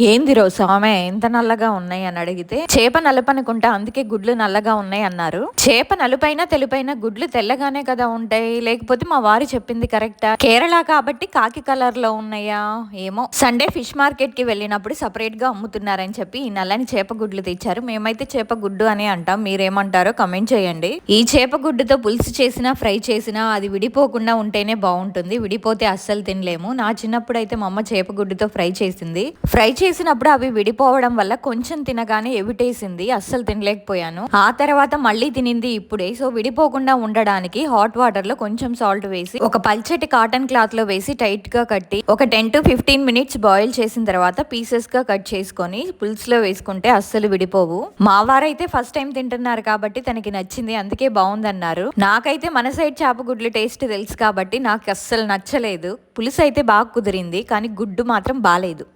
ఏంది రోజు ఎంత నల్లగా ఉన్నాయి అని అడిగితే చేప నలుపనుకుంటా అందుకే గుడ్లు నల్లగా ఉన్నాయి అన్నారు. చేప నలుపైన తెలుపైన గుడ్లు తెల్లగానే కదా ఉంటాయి. లేకపోతే మా వారు చెప్పింది కరెక్టా? కేరళ కాబట్టి కాకి కలర్లో ఉన్నాయా? ఏమో. సండే ఫిష్ మార్కెట్కి వెళ్ళినప్పుడు సపరేట్గా అమ్ముతున్నారని చెప్పి ఈ నల్లని చేప గుడ్లు తెచ్చారు. మేమైతే చేప గుడ్డు అని అంటాం. మీరేమంటారో కమెంట్ చేయండి. ఈ చేప గుడ్డుతో పులుసు చేసినా ఫ్రై చేసినా అది విడిపోకుండా ఉంటేనే బాగుంటుంది. విడిపోతే అస్సలు తినలేము. నా చిన్నప్పుడు అయితే మా అమ్మ చేప గుడ్డుతో ఫ్రై చేసింది. ఫ్రై చేసినప్పుడు అవి విడిపోవడం వల్ల కొంచెం తినగానే ఎవిటేసింది అస్సలు తినలేకపోయాను. ఆ తర్వాత మళ్ళీ తినింది ఇప్పుడే. సో విడిపోకుండా ఉండడానికి హాట్ వాటర్లో కొంచెం సాల్ట్ వేసి ఒక పల్చటి కాటన్ క్లాత్లో వేసి టైట్గా కట్టి ఒక ten to fifteen minutes boil చేసిన తర్వాత పీసెస్గా కట్ చేసుకొని పులుసులో వేసుకుంటే అస్సలు విడిపోవు. మా వారైతే ఫస్ట్ టైం తింటున్నారు కాబట్టి తనకి నచ్చింది అందుకే బాగుందన్నారు. నాకైతే మన సైడ్ చేప గుడ్లు టేస్ట్ తెలుసు కాబట్టి నాకు అస్సలు నచ్చలేదు. పులుసు అయితే బాగా కుదిరింది కానీ గుడ్డు మాత్రం బాగాలేదు